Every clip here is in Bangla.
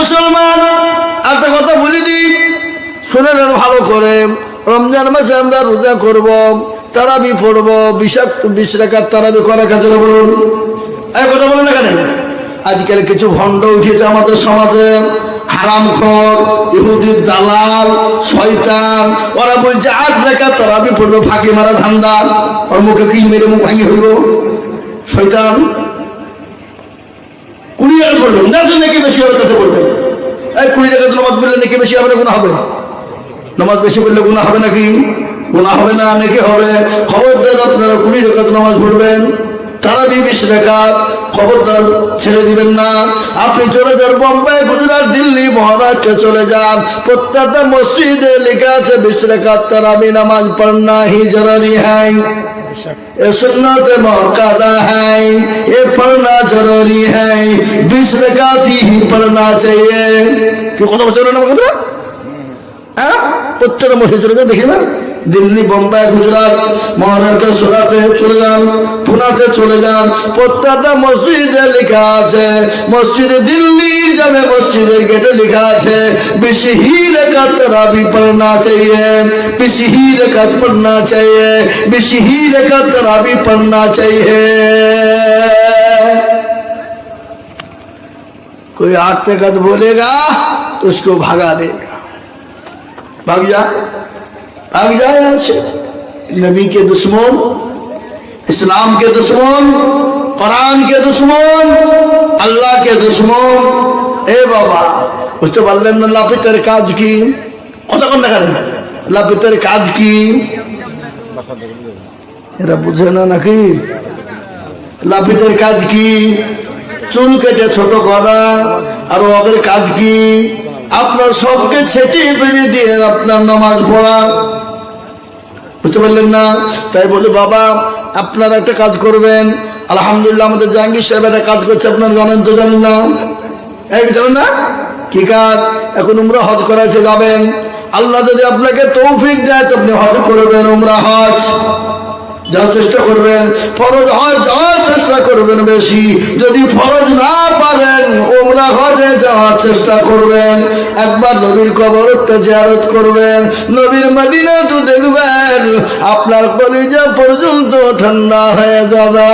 মুসলমান, একটা কথা বলে দিই। শুনে নেন ভালো করে। রমজান মাসে আমরা রোজা করব, তারাবি পড়ব, বিষাক্ত বিশ রেখার তারাবি করা কাজে বলুন। এক কথা বলুন না কেন? আজকাল কিছু ভণ্ড উঠেছে আমাদের সমাজে। হারাম খর, ইহুদির দালাল, শয়তান। ওরা বলছে, আট রেখা তারাবি পড়বে, ফাঁকি মারা ধান্দা। ওর মুখে কি মেরে মুখ ভাঙি হইল শয়তান? টাকা পড়বেন না তো নাকি বেশি হবে তাতে বলবেন এই কুড়ি টাকা নামাজ পড়লে নাকি বেশি হবে না হবে। নামাজ বেশি পড়লে গুণা হবে নাকি? গুণা হবে না, নাকি হবে। খবরদার আপনারা কুড়ি টাকা নামাজ পড়বেন। তারা বিশ রেখা খবরদার ছেড়ে দিবেন না। আপনি চলে যান বোম্বাই, গুজরাট, দিল্লি, মহারাষ্ট্রে চলে যান। প্রত্যেকটা মসজিদে লেখা আছে বিশ রেখা তারাবি নামাজ পড়না হি জরুরি হ্যাঁ ये सुन्नत मौकादा है ये पढ़ना जरूरी है बीस रकाती ही पढ़ना चाहिए क्यों कौन बच्चे प्रत्येक महीने देखिए প্রত্যেকটা মসজিদ চলে যান দেখিবেন দিল্লি বোম্বাই গুজরাট মহারাষ্ট্র সুরাতে চলে যান পুনাতে চলে যান প্রত্যেকটা মসজিদে লেখা আছে মসজিদে দিল্লি যাবে মসজিদের গেটে লেখা আছে বেশি ही रकात तरावी पढ़ना चाहिए बेशी ही रकात पढ़ना चाहिए बेशी ही रकात तरावी पढ़ना चाहिए कोई आठ रकात बोलेगा तो उसको भगा देगा भाग जा এক জায়গায় আছে। নবীকে দুশ্মন, ইসলামকে দুশ্মন, কোরআনকে দুশ্মন, আল্লাহকে দুশ্মন। এ বাবা, বুঝতে পারলেন না লাপিতের কাজ কি? কতক্ষণ দেখালেন লাপিতের কাজ কি? এরা বুঝে না নাকি? লাপিতের কাজ কি? চুল কেটে ছোট করা, আর ওদের কাজ কি? আপনার সবকে ছেটে পেরে দিয়ে আপনার নামাজ পড়া। বুঝতে পারলেন না? তাই বলি বাবা, আপনারা একটা কাজ করবেন। আলহামদুলিল্লাহ, আমাদের জাহাঙ্গীর সাহেব একটা কাজ করছে, আপনারা জানেন তো, জানেন না? এই জানেন না? কি কাজ? এখন উমরা হজ করাইতে যাবেন। আল্লাহ যদি আপনাকে তৌফিক দেয়, তো আপনি হজ করবেন, উমরা হজ। যাওয়ার চেষ্টা করবেন, ফরজ হজ যাওয়ার চেষ্টা করবেন বেশি। যদি ফরজ না পারেন ওমরা হজে যাওয়ার চেষ্টা করবেন। একবার নবীর কবরটা জিয়ারত করবেন। নবীর মদিনা তো দেখবেন, আপনার কলিজা পর্যন্ত ঠান্ডা হয়ে যাবে।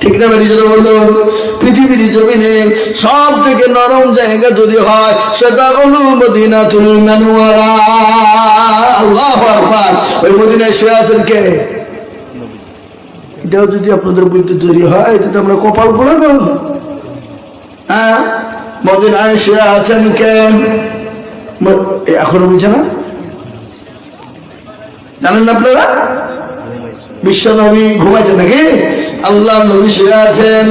ঠিক না যেটা বললাম পৃথিবীর জমিনে সব থেকে নরম জায়গা যদি হয়, সেটা হলো মদিনা তুল মানুয়ারা। আল্লাহ ওই মদিনায় শুয়ে আছেন কে? এটাও যদি আপনাদের বুঝতে তৈরি হয় এটা আমরা কপাল পড়ে গো। হ্যাঁ? মদিনায় শুয়ে আছেন কে? এখনও বুঝে না জানেন আপনারা? বিশ্ব নবী ঘুমাইছেন নাকি? আল্লাহ নবী শুয়ে আছেন।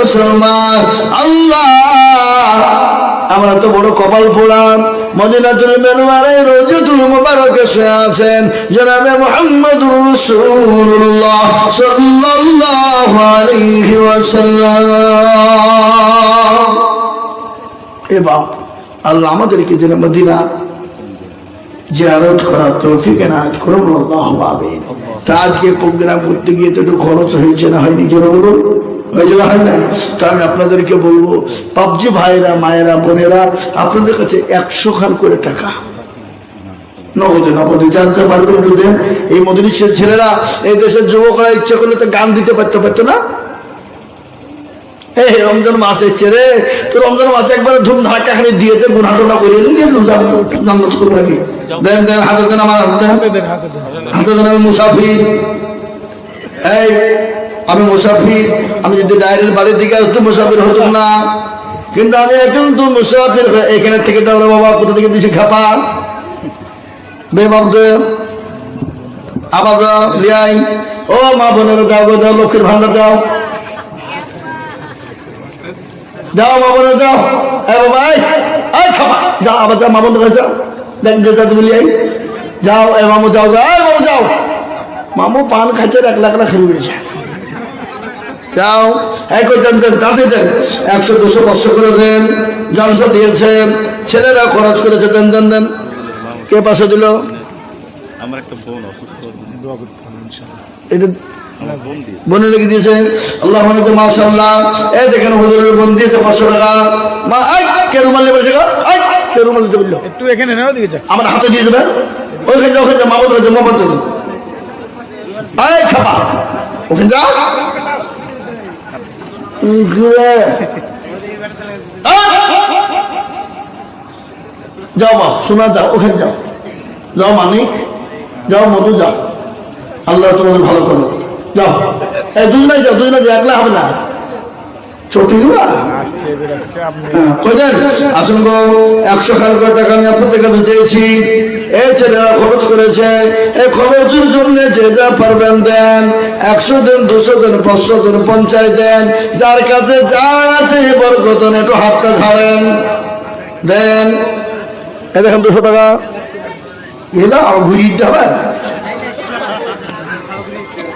মুসলমান, আল্লাহ! আমরা তো বড় কপাল ফোড়াম মদিনাতুল মেনুয়ারে রোজুতুল মুবারকে শুয়ে আছেন। জনাবে মুহাম্মদুর রাসূলুল্লাহ সাল্লাল্লাহু আলাইহি ওয়াসাল্লাম। এবার আল্লাহ আমাদেরকে যেন মদিনা জিয়ারত করার তৌফিক এনায়ত করুন আল্লাহ আমিন। তা আজকে প্রোগ্রাম করতে গিয়ে তো একটু খরচ হয়েছে না? হয়নি? জোরে বলুন। হয় তা আমি আপনাদেরকে বলব পাবজি ভাইরা মায়েরা বোনেরা আপনাদের কাছে একশো খান করে টাকা। নগদে নগদে জানতে পারবেন একটু দেন। এই মদনীশের ছেলেরা এই দেশের যুবকরা ইচ্ছা করলে তো গান দিতে পারতো পারতো না? এই রমজান মাস এসছে রে। তো রমজান মাসে একবারে ধুম ধাক্কা খালি দিয়ে দে গুনা টুনা করে নিয়ে জান্নাত করব নাকি? দেন দেন হাতে দেন আমার হাতে দেন। হাতে দেন আমি মুসাফির। এই আমি মুসাফির। আমি যদি ডায়ের বাড়ির দিকে আসতো মুসাফির হতো না। কিন্তু আমি এখন তো মুসাফির এখানে থেকে দাও রে বাবা কোথা থেকে দিছি খাপা। বে বাবদে আবার দাও লিয়াই। ও মা বোনেরা দাও গো দাও লক্ষ্মীর ভান্ডার দাও। যাও মা বোনে যাও এ বাবা এই খাপা যাও আবার যাও মা বোন যাও। দেখ যে যা তুমি যাও এ মামু যাও গো এই মামু যাও। মামু পান খাইছে এক লাখ লাখ খেয়ে বেড়েছে যাও এই কই দেন দেন তাতে দেন। একশো দুশো পাঁচশো করে দেন। জালসা দিয়েছে। ছেলেরা খরচ করেছে দেন দেন দেন। কে পাশে দিল? আমার একটা বোন অসুস্থ। এটা বোনে রেখে দিয়েছে। আল্লাহ মানে তো মাশাল্লাহ এই দেখেন হুজুরের বোন দিয়েছে পাঁচশো টাকা। মা আই কে রুমাল নিয়ে বসে আই কে রুমাল দিতে বলল? একটু এখানে নাও দিকে যা আমার হাতে দিয়ে দেবে? ওইখানে যা ওখানে যা মা বলতে মা বলতে আয় খাপা ওখানে যা। ঘুরে। যাও বাপ শোনা যাও ওখানে যাও। যাও মানিক যাও মধু যাও। আল্লাহ তোমাদের ভালো করো যাও। এই দুজনাই যাও দুজনাই যাও, একলা হবে না। দিবা কইদেন আসুন গো, একশো খান করে টাকা আমি আপনাদের কাছে চেয়েছি। এই খরচ করেছে। এই খরচের জন্য যে যা পারবেন দেন। একশো দিন, দুশো দিন, পাঁচশো দিন, পঞ্চাশ দেন। যার কাছে যা আছে বরকতন একটু হাতটা ছাড়েন। দেন। এই দেখেন দুশো টাকা। এলা ঘুরিয়ে দিতে হবে।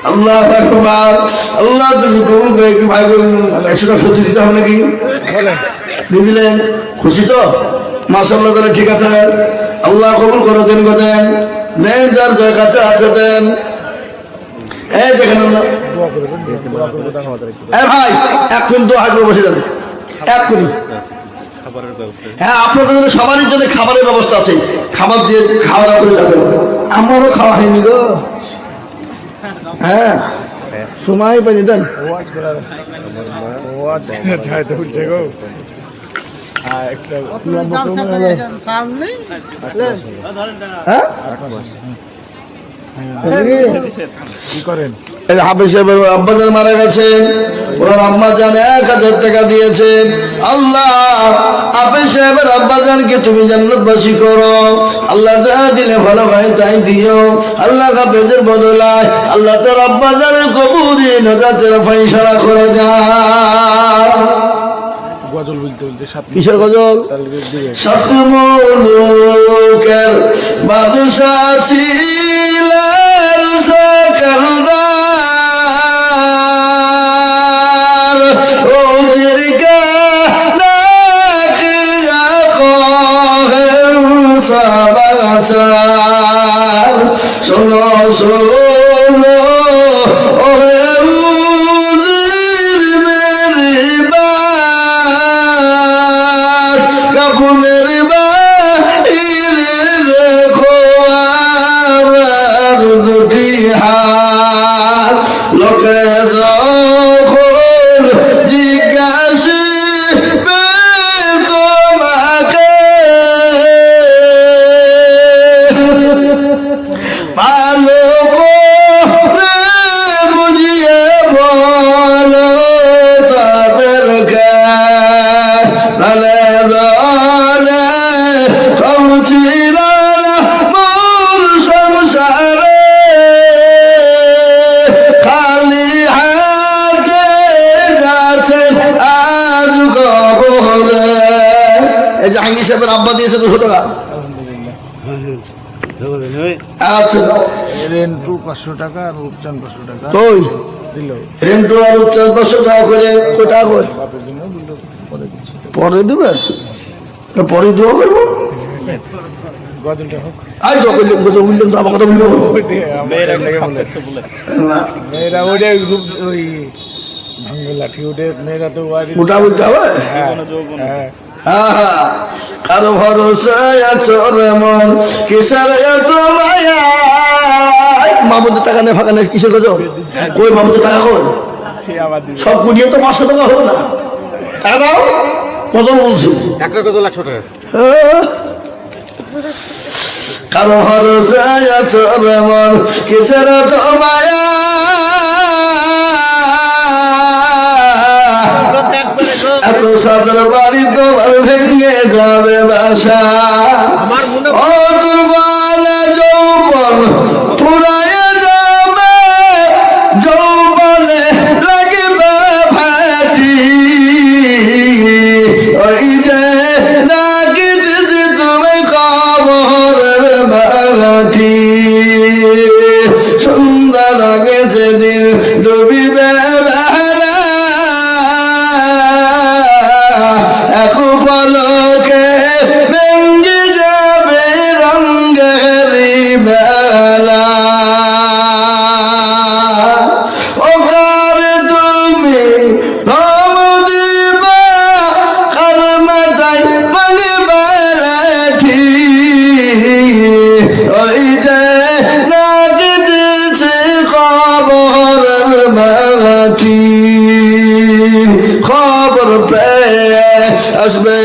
আল্লাহ আকবার। আল্লাহ তুমি কবুল করে কি ভাই একশো টাকা সত্যি দিতে হবে নাকি? বলেন। দিয়ে দিলেন। খুশি তো? মাসাল্লাহ তাহলে ঠিক আছে। আল্লাহ কবুল করে দেন গো দেন। দেন যার যার কাছে আছে দেন। এই দেখেন ভাই তো হাজবে বসে এক্ষুনি হ্যাঁ আপনাদের সবারই জন্য খাবারের ব্যবস্থা আছে। খাবার দিয়ে খাওয়া দাওয়া করে যাবেন। আমারও খাওয়া হয়নি গো। হ্যাঁ সময় পাইনি দেন। হ্যাঁ। এই হাফিজ সাহেবের আব্বাজান মারা গেছে। ওনার আম্মা জান এক হাজার টাকা দিয়েছে। আল্লাহ হাফিজ সাহেবের আব্বাজানকে তুমি জান্নাতবাসী করো। আল্লাহ যা দিলে ভালো হয় তাই দিও। আল্লাহ হাফেজের বদলায়। আল্লাহ তার আব্বাজানের কবুরি নাজাতের ফাইসালা করে দাও গজল বলতে বলতে কিসের গজল? তাহলে দিয়ে সতমুলুকের বাদশাহ ভালো করে বুঝিয়ে বলো তাদেরকে তাহলে দলে এই জাহাঙ্গীর সাহেবের আব্বা দিয়েছে দুশো টাকা। আচ্ছা। রেন্টু পাঁচশো টাকা আর রূপচান পাঁচশো টাকা। কই? রেন্টু আর উচ্চার পাঁচশো টাকা করে। কয় করে বাপের জন্য দিল। পরে পরে দেবে? পরে দোয়া করব? আই তো বললাম কথা বললাম তো আমার কথা বলব। মেয়েরা বলে। না, মেয়েরা ওইটা ওই লাঠি ওঠে মেয়েরা তো ওটা বলতে হবে? হ্যাঁ। কারও আছো রে মন কিসের এত মায়া মামুদের টাকা নেই ফাঁকা নেই কিসের কাজ কই মামুদের টাকা কই? সব কুড়িয়ে তো পাঁচশো টাকা হোক না। টাকা দাও কত বলছি। একটা গজল একশো টাকা। কারও ভরসায় আছো রে মন কিসের তো মায়া? খবর পেয়ে আসবে